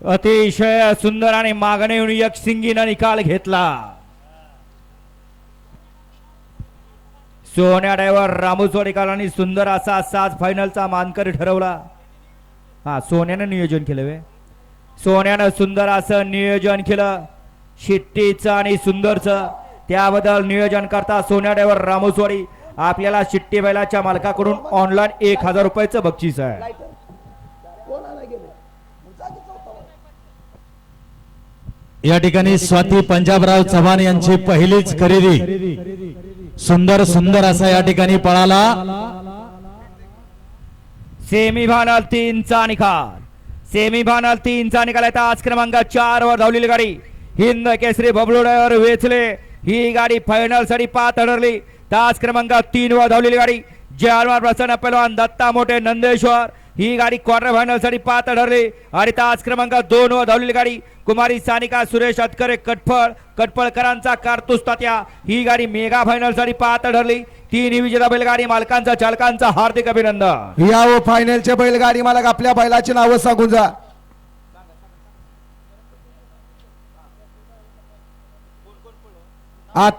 अतिशय सुंदर आणि मागणे येऊन एक सिंगीनं निकाल घेतला. सोन्या डायव्हर रामू आणि सुंदर असा साज फायनलचा मानकरी ठरवला. हा सोन्यानं नियोजन केलं वे सोन्यानं सुंदर असं नियोजन केलं. शिट्टीचं आणि सुंदरचं. त्याबद्दल नियोजन करता सोन्या ड्रायव्हर रामोसवाडी आपल्याला शिट्टी बैलाच्या मालकाकडून ऑनलाईन एक हजार रुपयाचं बक्षीस आहे. या ठिकाणी स्वाती पंजाबराव चव्हाण यांची पहिलीच खरेदी. सुंदर सुंदर असा या ठिकाणी पळाला. सेमी फायनल तीनचा निकाल. सेमी फायनल तीनचा निकाल आहे. आज क्रमांक चार वर धावलेली गाडी. हिंद केसरी बबलू वेचले. ही गाडी फायनलसाठी पाच ठरली तास क्रमांक तीन वर धावलेली गाडी. जयमार प्रसन्न पैलवान दत्ता मोठे नंदेश्वर. ही गाडी क्वार्टर फायनलसाठी ठरली. आणि तास क्रमांक दोन वर धावलेली गाडी कुमारी सानिका सुरेश अतकरे कटफळ कटफळकरांचा कारतूस तात्या. ही गाडी मेगा फायनलसाठी ठरली. तीन विजेता बैलगाडी मालकांचा चालकांचा हार्दिक अभिनंदन. या व फायनलच्या बैलगाडी मालक आपल्या बैलाची नावं सांगून जा. आता